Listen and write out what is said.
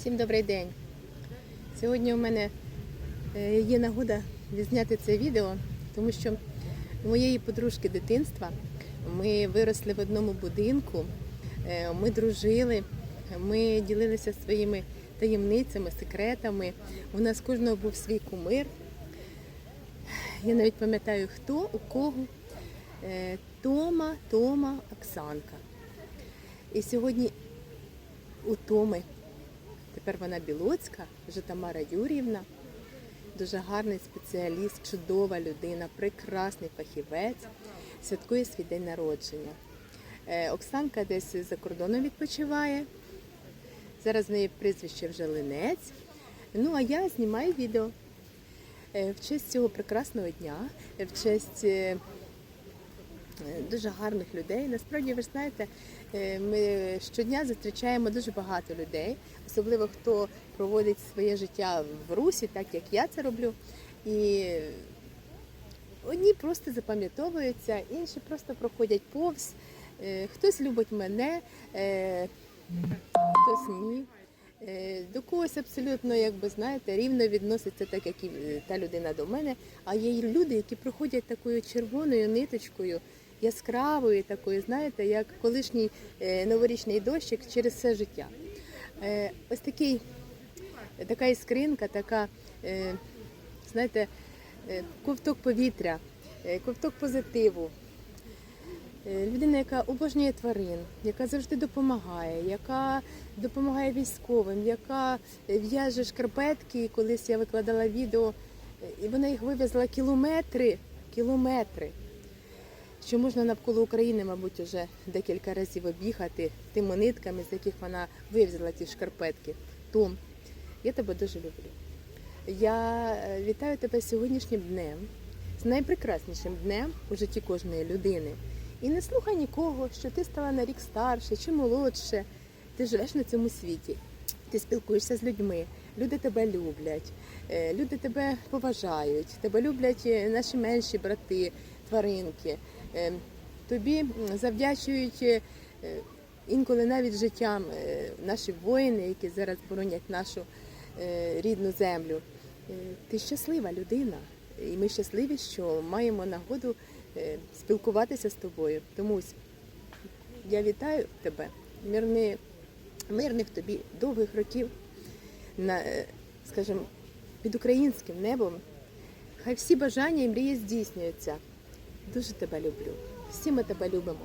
Всім добрий день. Сьогодні у мене е, є нагода відзняти це відео, тому що у моєї подружки дитинства ми виросли в одному будинку, е, ми дружили, ми ділилися своїми таємницями, секретами. У нас кожного був свій кумир. Я навіть пам'ятаю, хто у кого. Е, Тома, Тома, Оксанка. І сьогодні у Томи Тепер вона Білоцька, вже Тамара Юрівна, дуже гарний спеціаліст, чудова людина, прекрасний фахівець, святкує свій день народження. Е, Оксанка десь за кордоном відпочиває. Зараз в неї прізвище вже Линець. Ну а я знімаю відео Е, в честь цього прекрасного дня, е, в честь дуже гарних людей. Насправді, ви ж знаєте, е, ми щодня зустрічаємо дуже багато людей, особливо хто проводить своє життя в русі, так як я це роблю. І одні просто запам'ятовуються, інші просто проходять повз. Е, Хтось любить мене, е, хтось ні. До когось абсолютно, якби знаєте, рівно відноситься так, як і та людина до мене. А є люди, які проходять такою червоною ниточкою, яскравою, такою, знаєте, як колишній е, новорічний дощик через все життя. Е, Ось такий, така іскринка, така, е, знаєте, ковток повітря, ковток позитиву. Людина, яка обожнює тварин, яка завжди допомагає, яка допомагає військовим, яка в'яже шкарпетки. Колись я викладала відео, і вона їх вивезла кілометри, кілометри. Що можна навколо України, мабуть, вже декілька разів об'їхати тими нитками, з яких вона вивезла ті шкарпетки. Том, я тебе дуже люблю. Я е, вітаю тебе сьогоднішнім днем, з найпрекраснішим днем у житті кожної людини. І не слухай нікого, що ти стала на рік старше чи молодше. Ти живеш на цьому світі. Ти спілкуєшся з людьми, люди тебе люблять, е, люди тебе поважають, тебе люблять е, наші менші брати, тваринки. Е, Тобі завдячують е, інколи навіть життям е, наші воїни, які зараз боронять нашу рідну землю. Ти щаслива людина, і ми щасливі, що маємо нагоду спілкуватися з тобою. Тому я вітаю тебе, мирни, мирних тобі довгих років, на, скажімо, під українським небом. Хай всі бажання і мрії здійснюються. Дуже тебе люблю. Всі ми тебе любимо.